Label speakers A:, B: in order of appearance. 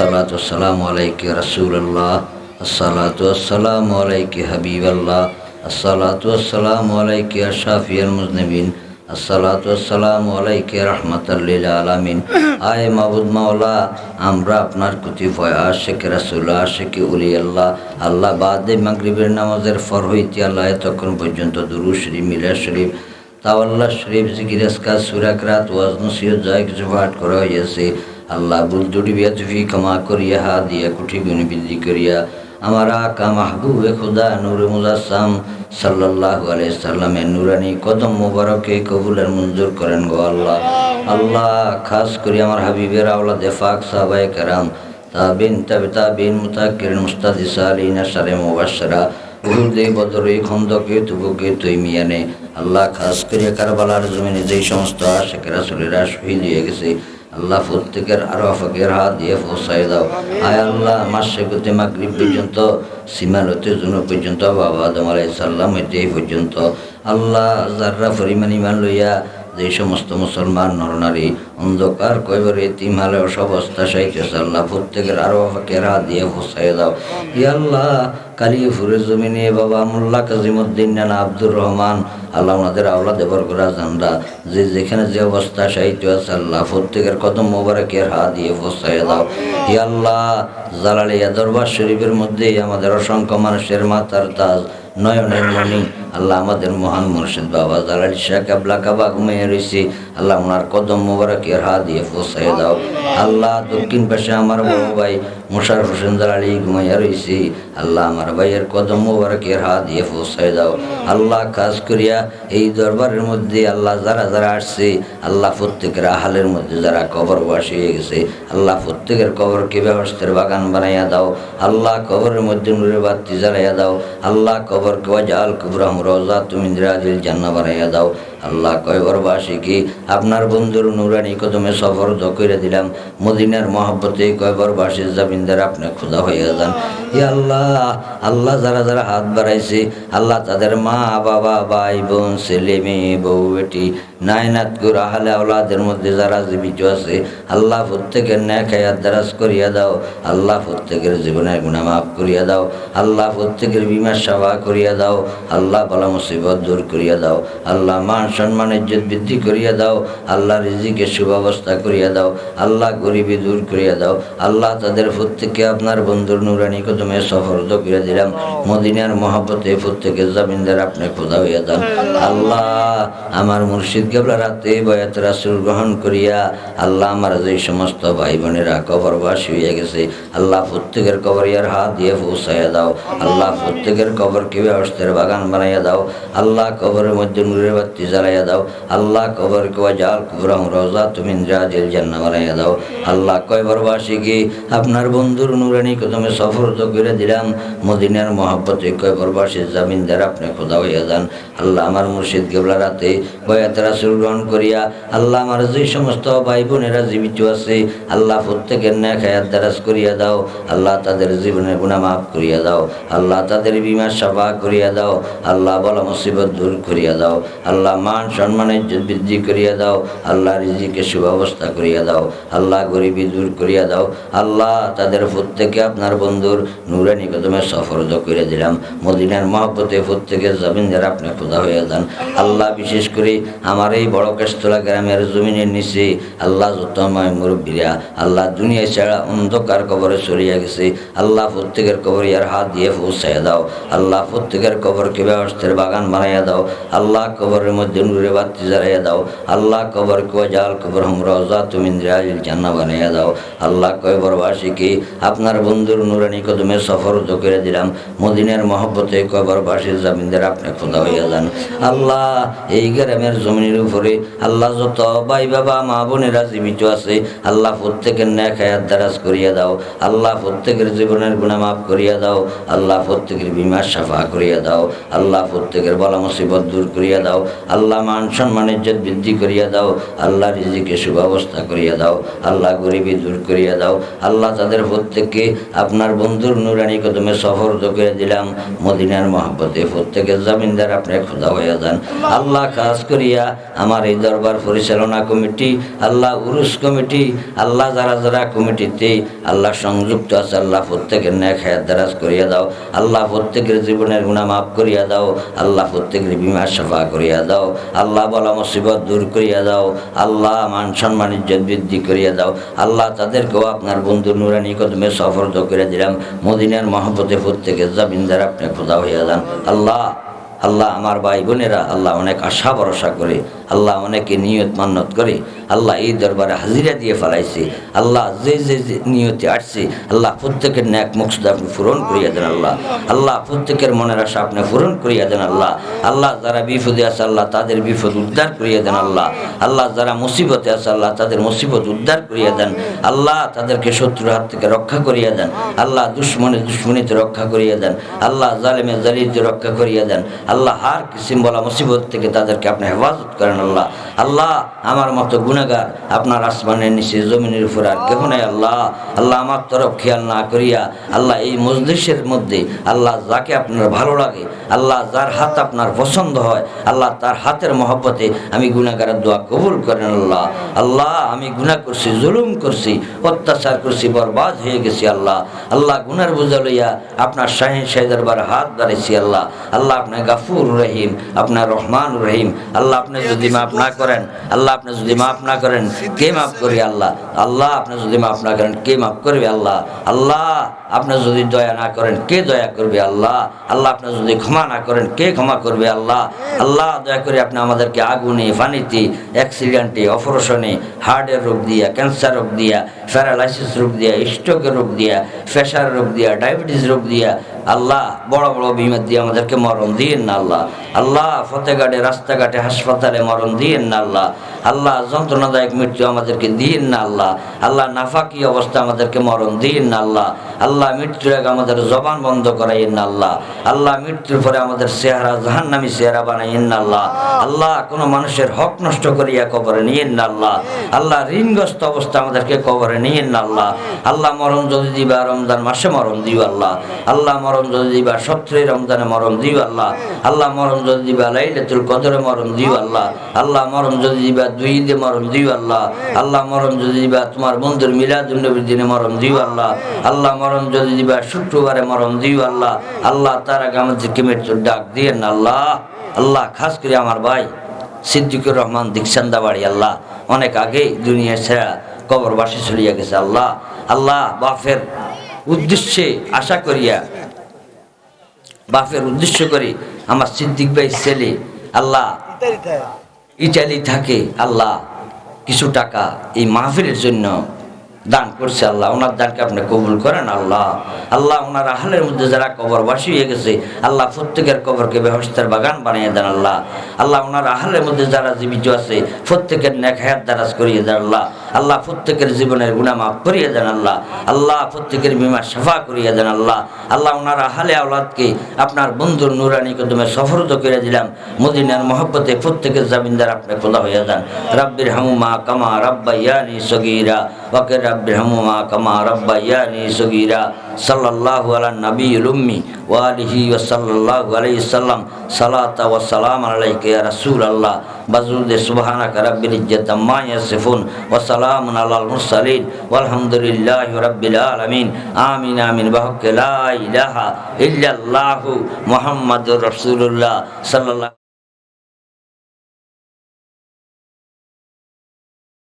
A: আসসালাতু আসসালামু আলাইকে রাসূলুল্লাহ আসসালাতু আসসালামু আলাইকে হাবিবাল্লাহ আসসালাতু আসসালামু আলাইকে আশরাফিয়াল মুজনিবিন আসসালাতু আসসালামু আলাইকে রহমাতাল্লিল আলামিন আয় মাবুদ মাওলা আমরা আপনার কুতি ভয় আশেকে রাসুল্লাহ আশেকে উলি আল্লাহ। আল্লাহ বাদে মাগরিবের নামাজের ফর হইতে আল্লাহ এতক্ষণ পর্যন্ত দুরু শরীফ মিলা শরীফ, তাওয়াল্লাহ শরীফ, জিকির আজকার সুরাকরাত ওয়াজ, নসিহত যায় কিছু পাঠ করা হইয়াছে। আল্লাহ বুল দুটি বিয়া তুফি ক্ষমা করিয়া হা দিয়া কুঠি গুণি বৃদ্ধি করিয়া আমার আকা মাহবুবে খুদা নূর মুজাসাম আলাইহি সাল্লামের নুরানি কদম মোবারকে কবুলের মঞ্জুর করেন গো আল্লাহ। আল্লাহ, খাস করি আমার হাবিবের আওলাদে ফাক সাহাবায়ে কেরাম, তাবিন তাবে তাবিন মুতাকির মুস্তাদি সালিন সারে মুবাশশারা, উহুদে, বদরে, খন্দকে তুবুকে তৈমিয়ানে। আল্লাহ, খাস করিয়া কারবালার জমিনে যেই সমস্ত আশেখ রাসুলেরা শহীদ হয়ে গেছে আল্লাহ প্রত্যেকের আরও ফাঁকের হাত দিয়ে পৌঁছায় দাও। আয় আল্লাহ মাসে গতি মাগরিব পর্যন্ত সীমালতে জুন পর্যন্ত, বাবা আদম আলাইসাল্লাম হইতে এই পর্যন্ত। আল্লাহ যাররা ফরিমান ইমান লইয়া যে সমস্ত মুসলমান, নরনারী, অন্ধকার কয়বারে তিমালে অবস্থা সাইতেছে, আল্লাহ প্রত্যেকের আরও হাত দিয়ে পৌঁছায় দাও। ই আল্লাহ, কালিয়াপুরের জমিনে বাবা মোল্লা কাজিমুদ্দিন নানা আব্দুর রহমান আল্লাহ ওনাদের আওলা দেবর করা জানরা যে যেখানে যে অবস্থা, সাহিত্য আছে আল্লাহ, প্রত্যেকের কদম মোবারকের হাত দিয়ে পৌঁছায় দাও। ই আল্লাহ, জালালিয়া দরবার শরীফের মধ্যেই আমাদের অসংখ্য মানুষের মাতার তাজ নয়নের মণি আল্লাহ আমাদের মহান মুর্শিদ বাবা জালালি শাহ কাবলা কাবা ঘুমিয়ে রয়েছে আল্লাহ ওনার কদম মোবারকের হাত দিয়ে পৌঁছায় দাও। আল্লাহ দক্ষিণ পাশে আমার বড় ভাই মোশার হোসেন জালালি ঘুমাইয়া রয়েছে আল্লাহ আমার ভাইয়ের কদম মোবারকের হাত দিয়ে পৌঁছায় দাও। আল্লাহ কাজ করিয়া এই দরবারের মধ্যে আল্লাহ যারা যারা আসছে, আল্লাহ প্রত্যেকের আহালের মধ্যে যারা কবর বাসি হয়ে গেছে, আল্লাহ প্রত্যেকের কবরকে ব্যবস্থার বাগান বানাইয়া দাও। আল্লাহ কবরের মধ্যে নূরের বাতি জ্বালাইয়া দাও। আল্লাহ কবরকে ওয়াজাল রোজা তুমি রাজিল জান্না বানাইয়া দাও। আল্লাহ কয়বরবাসীকে আপনার বন্ধুর নুরানি কদমে সফর করে দিলাম। মদিনার মহব্বতে কয়বরবাসীর জামিনদার আপনি খোদা হইয়া যান। ই আল্লাহ আল্লাহ যারা যারা হাত বাড়াইছে, আল্লাহ তাদের মা, বাবা, ভাই, বোন, ছেলে, মেয়ে, বউ, বেটি নায়নাত গুর আহলে আওলাদের মধ্যে যারা জীবিত আছে আল্লাহ প্রত্যেকের ন্যায় খায়াত দারাজ করিয়া দাও আল্লাহ প্রত্যেকের জীবনের গুণা মাফ করিয়া দাও আল্লাহ প্রত্যেকের বিমার সেবা করিয়া দাও আল্লাহ বলা মুসিবত দূর করিয়া দাও আল্লাহ মান সম্মান ইজ্জত বৃদ্ধি করিয়া দাও আল্লাহ রিজিকে সুব্যবস্থা করিয়া দাও আল্লাহ গরিবী দূর করিয়া দাও আল্লাহ তাদের প্রত্যেককে আপনার বন্ধুর নুরানি কদমে সফরদ করে দিলাম মদিনার মহাপতে প্রত্যেকের জামিনদার আপনি খোদা হইয়া যান। আল্লাহ আমার মুর্শিদ কেবলা রাতে বয়াত রাসুল গ্রহণ করিয়া আল্লাহ আমার যে সমস্ত ভাই বোনেরা কবরবাসী হইয়া গেছে, আল্লাহ প্রত্যেকের কবর ইয়ার হাত দিয়ে পৌঁছাইয়া দাও। আল্লাহ প্রত্যেকের কবর কে ব্যবস্থার বাগান বানাইয়া দাও। আল্লাহ কবরের মধ্যে নূরের বাতি জ্বালাইয়া দাও। আল্লাহ কবর কে জাল কুবরম রোজা তুমি রাজেল জান্না বানাইয়া দাও। আল্লাহ কয়বরবাসীকে আপনার বন্ধুর নুরানি কদমে সফর তো করে দিলাম। মদিনার মহাব্বতে কয়বরবাসীর জামিনদার আপনি খোদা হইয়া যান। আল্লাহ আমার মুর্শিদ কেবলা রাতে বয়াত রাসুল গ্রহণ করিয়া আল্লাহ আমার যে সমস্ত ভাই বোনেরা জীবিত আছে, আল্লাহ প্রত্যেকের ন্যায় খায়াত দারাজ করিয়া দাও, আল্লাহ তাদের জীবনের গুণা মাফ করিয়া দাও, আল্লাহ তাদের বিমার সাফা করিয়া দাও, আল্লাহ বলা মুসিবত দূর করিয়া দাও, আল্লাহ মান সম্মানের বৃদ্ধি করিয়া দাও, আল্লাহ রিজিকে সুব্যবস্থা করিয়া দাও, আল্লাহ গরিবী দূর করিয়া দাও, আল্লাহ তাদের প্রত্যেকে আপনার বন্ধুর নুরানি কদমে সফরদ করে দিলাম, মদিনার মহব্বতে প্রত্যেকের জমিনদার আপনি খোদা হয়ে যান, আল্লাহ বিশেষ করে আমার এই বড় কেস্তলা গ্রামের জমিনের নিচে আল্লাহ যতময় মুরব্বীরা, আল্লাহ দুনিয়া ছাড়া অন্ধকার কবরে চলিয়া গেছে। আল্লাহ প্রত্যেকের কবর ইয়ার হাত দিয়ে পৌঁছাইয়া দাও। আল্লাহ প্রত্যেকের কবরকে ব্যবস্থার বাগান বানাইয়া দাও। আল্লাহ কবরের মধ্যে নূরে বাতি জ্বালাইয়া দাও। আল্লাহ কবর কে জাল কবর হম রোজা তুমি ইন্দ্রাজিল জান্না বানাইয়া দাও। আল্লাহ কয়বরবাসীকে আপনার বন্ধুর নুরানি কদমে সফর তো করে দিলাম। মদিনের মহব্বতে কবরবাসীর জামিনদের আপনি খোদা হইয়া যান। আল্লাহ এই গ্রামের জমিনের উপরে। আল্লাহ যত ভাই বাবা, মা বোনেরা জীবিত আছে, আল্লাহ প্রত্যেকের ন্যায় খায়াত দারাজ করিয়া দাও। আল্লাহ প্রত্যেকের জীবনের গুণা মাফ করিয়া দাও। আল্লাহ প্রত্যেকের বিমার সাফা করিয়া দাও। আল্লাহ প্রত্যেকের বলা মুসিবত দূর করিয়া দাও। আল্লাহ মান সম্মান, ইজ্জত বৃদ্ধি করিয়া দাও। আল্লাহ রিজিকে সুব্যবস্থা করিয়া দাও। আল্লাহ গরিবী দূর করিয়া দাও। আল্লাহ তাদের প্রত্যেককে আপনার বন্ধুর নুরানি কদমে সফর করে দিলাম। মদিনার মহাব্বতে প্রত্যেকের জামিনদার আপনি খোদা হইয়া যান। আল্লাহ কাজ করিয়া আমার এই দরবার পরিচালনা কমিটি, আল্লাহ উরুস কমিটি, আল্লাহ যারা যারা কমিটিতে আল্লাহ সংযুক্ত আছে, আল্লাহ প্রত্যেকের ন্যাক হায়াত দারাজ করিয়া দাও, আল্লাহ প্রত্যেকের জীবনের গুণা মাফ করিয়া দাও, আল্লাহ প্রত্যেকের বিমা সাফা করিয়া দাও, আল্লাহ বলা মুসিবত দূর করিয়া দাও, আল্লাহ মান সম্মান, ইজ্জত বৃদ্ধি করিয়া দাও, আল্লাহ তাদেরকেও আপনার বন্ধু নুরানি কদমে সফরদ করে দিলাম, মদিনার মহাপতে প্রত্যেকে জামিনদার আপনি খোদা হইয়া যান, আল্লাহ আল্লাহ আমার ভাই বোনেরা আল্লাহ অনেক আশা ভরসা করে আল্লাহ অনেকে নিয়ত মান্নত করে আল্লাহ এই দরবারে হাজিরা দিয়ে ফেলাইছে। আল্লাহ যে যে নিয়তে আসছে, আল্লাহ প্রত্যেকের ন্যাক মুকসুদ আপনি পূরণ করিয়া দেন আল্লাহ। আল্লাহ প্রত্যেকের মনের আশা আপনি পূরণ করিয়া দেন আল্লাহ। আল্লাহ যারা বিপদে আছে, আল্লাহ তাদের বিপদ উদ্ধার করিয়া দেন আল্লাহ। আল্লাহ যারা মুসিবতে আছে, আল্লাহ তাদের মুসিবত উদ্ধার করিয়া দেন। আল্লাহ তাদেরকে শত্রুর হাত থেকে রক্ষা করিয়া দেন। আল্লাহ দুশ্মনের দুশ্মনীতে রক্ষা করিয়া দেন। আল্লাহ জালেমে জালিতে রক্ষা করিয়া দেন। আল্লাহ হার কিসিম বলা মুসিবত থেকে তাদেরকে আপনি হেফাজত করেন আল্লাহ। আল্লাহ আমার মতো গুণাগার আপনার আসমানের নিচে, জমিনের উপর আর কেহ নাই আল্লাহ। আল্লাহ আমার তরফ খেয়াল না করিয়া আল্লাহ এই মজলিসের মধ্যে আল্লাহ যাকে আপনার ভালো লাগে, আল্লাহ যার হাত আপনার পছন্দ হয়, আল্লাহ তার হাতের মহব্বতে আমি গুণাগারের দোয়া কবুল করেন আল্লাহ। আল্লাহ, আমি গুণা করছি, জুলুম করছি, অত্যাচার করছি, বরবাদ হয়ে গেছি আল্লাহ। আল্লাহ গুনার বোঝা লইয়া আপনার শাহিন শাহিদারবার হাত দাঁড়িয়েছি আল্লাহ। আল্লাহ আপনার গাফুর রহিম আপনার রহমান রহিম। আল্লাহ আপনি যদি মাফ না করেন, আল্লাহ আপনি যদি মাফ না করেন, কে মাফ করি আল্লাহ? আল্লাহ আপনি যদি মাফ না করেন, কে মাফ করবে আল্লাহ? আল্লাহ আপনি যদি দয়া না করেন, কে দয়া করবে আল্লাহ? আল্লাহ আপনি যদি ক্ষমা না করেন, কে ক্ষমা করবে আল্লাহ? আল্লাহ দয়া করে আপনি আমাদেরকে আগুনে পানিতে অ্যাক্সিডেন্টে, অপারেশনে, হার্টের রোগ দিয়া, ক্যান্সার রোগ দিয়া, প্যারালাইসিস রোগ দিয়া, স্ট্রোকের রোগ দিয়া প্রেশার রোগ দিয়া, ডায়াবেটিস রোগ দিয়া আল্লাহ, বড় বড় বিমার দিয়ে আমাদেরকে মরণ দিয়েন না আল্লাহ। আল্লাহ ফতেঘাটে রাস্তাঘাটে, হাসপাতালে মরণ দিয়েন না আল্লাহ। আল্লাহ, যন্ত্রণাদায়ক মৃত্যু আমাদেরকে দিয়েন না আল্লাহ। আল্লাহ, নাফাকি অবস্থা আমাদেরকে মরণ দিয়েন না আল্লাহ। আল্লাহ, মৃত্যুর আগে আমাদের জবান বন্ধ করাইন না আল্লাহ। আল্লাহ, মৃত্যুর পরে আমাদের চেহারা, জাহান্নামি চেহারা বানাইন না আল্লাহ। আল্লাহ, কোনো মানুষের হক নষ্ট করিয়া কবরে নিয়েন না আল্লাহ। আল্লাহ, ঋণগ্রস্ত অবস্থা আমাদেরকে কবরে নিয়েন না আল্লাহ। আল্লাহ, মরণ যদি দিবা, রমজান মাসে মরণ দিও আল্লাহ। আল্লাহ মরণ যদি দিবা সত্তরে রমজানে মরণ দিও আল্লাহ। আল্লাহ মরণ যদি দিবা, লাইলাতুল কদরে মরণ দিও আল্লাহ। আল্লাহ মরণ যদি দিবা, দুই ঈদে মরণ দিও আল্লাহ। আল্লাহ মরণ যদি দিবা, তোমার বন্ধুর মিলাদুল নবীর দিনে মরণ দিও আল্লাহ। আল্লাহ মরণ যদি দিবা, শুক্রবারে মরণ দিও আল্লাহ। আল্লাহ তার আগে আমাদেরকে মৃত্যুর ডাক দিয়েন না আল্লাহ। আল্লাহ, খাস করে আমার ভাই সিদ্দিকুর রহমান দীক্ষান্দা বাড়ি আল্লাহ। অনেক আগেই দুনিয়া ছেড়া কবরবাসী চলিয়া গেছে আল্লাহ। আল্লাহ বাফের উদ্দেশ্যে আশা করিয়া বাপের উদ্দেশ্য করে আমার সিদ্দিক ভাই ছেলে, আল্লাহ ইটালি থাকে, আল্লাহ কিছু টাকা এই মাহফিলের জন্য দান করছে আল্লাহ। ওনার দানকে আপনি কবুল করেন আল্লাহ। আল্লাহ ওনার আহালের মধ্যে যারা কবর বাসি হয়ে গেছে, আল্লাহ প্রত্যেকের কবরকে ব্যবস্থার বাগান বানিয়ে দেন আল্লাহ। আল্লাহ ওনার আহালের মধ্যে যারা জীবিত আছে, প্রত্যেকের নেক দারাজ করিয়ে দেন আল্লাহ। আল্লাহ প্রত্যেকের জীবনের গুণা মাফ করিয়ে দেন আল্লাহ। আল্লাহ প্রত্যেকের বিমা সাফা করিয়ে দেন আল্লাহ। আল্লাহ ওনার আহালে আওলাদকে আপনার বন্ধুর নুরানি কদমে সফরত করে দিলাম। মদিনার মহব্বতে প্রত্যেকের জামিনদার আপনি খোদা হইয়া যান। রাব্বির হামুমা কামা রাব্বাইয়ানি সগিরা। ওকে রাব্বির হামুমা কামা রাব্বাইয়ানি সগীরা। صلى الله على النبي الأمي وآله وصلى الله عليه وسلم. صلاة والسلام عليك يا رسول الله. بزود سبحانك رب العزة ما يصفون وسلام على المرسلين والحمد لله رب العالمين. آمين آمين. بحق لا إله إلا الله محمد رسول الله صلى الله